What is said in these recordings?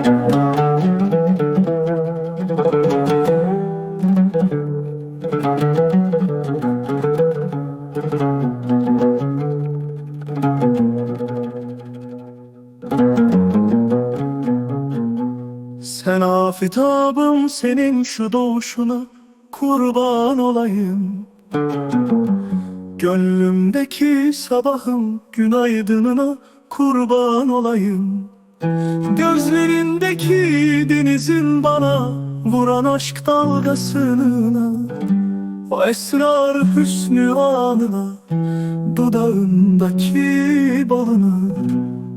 Sen afitabım senin şu doğuşuna kurban olayım. Gönlümdeki sabahın günaydınına kurban olayım Gözlerindeki denizin bana vuran aşk dalgasına O esrar hüsnü anına Dudağındaki balına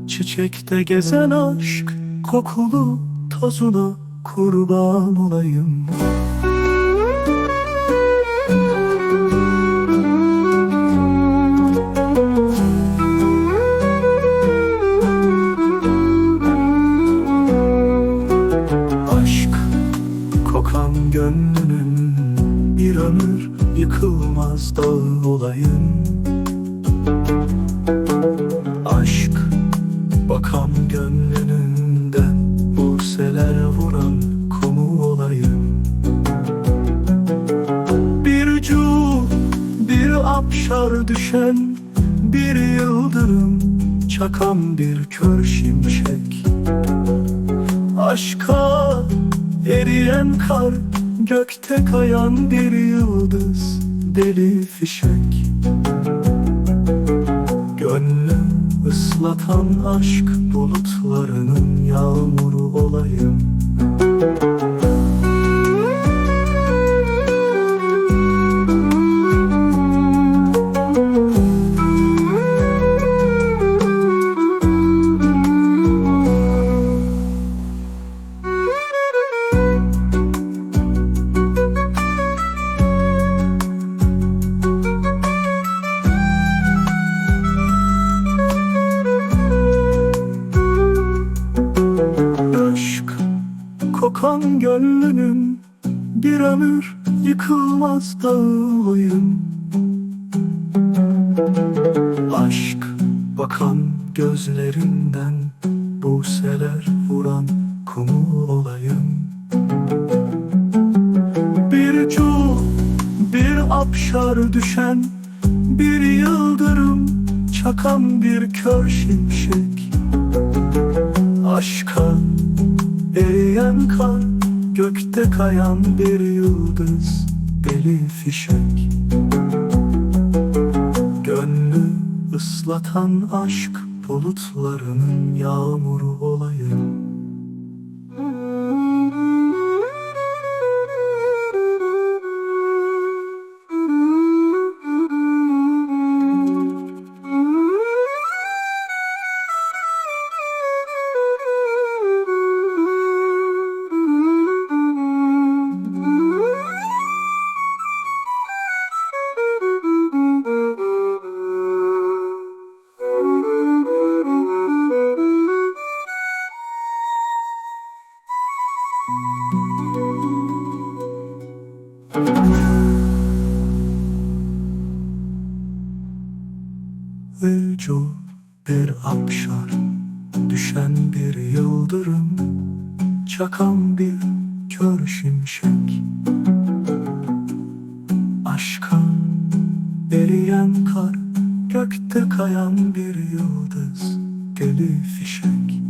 Çiçekte gezen aşk kokulu tozuna kurban olayım ömür yıkılmaz dağı olayım Aşk bakan gönlününden Burseler vuran kumu olayım Bir ucu bir apşar düşen Bir yıldırım çakan bir kör şimşek. Aşka eriyen kar Gökte kayan bir yıldız Deli fişek. Gönlüm ıslatan aşk bulutlarının yağmuru olayım kokan gönlünün bir ömür yıkılmaz dağıyım Aşk bakan gözlerinden buseler vuran kumu olayım. Bir cu bir apşar düşen bir yıldırım çakan bir kör şimşek. Aşka eriyen kar Gökte kayan bir yıldız Deli fişek. Gönlü ıslatan aşk Bulutlarının yağmuru olayım Ucu bir apşar Düşen bir yıldırım Çakan bir kör şimşek. Aşka eriyen kar Gökte kayan bir yıldız Deli fişek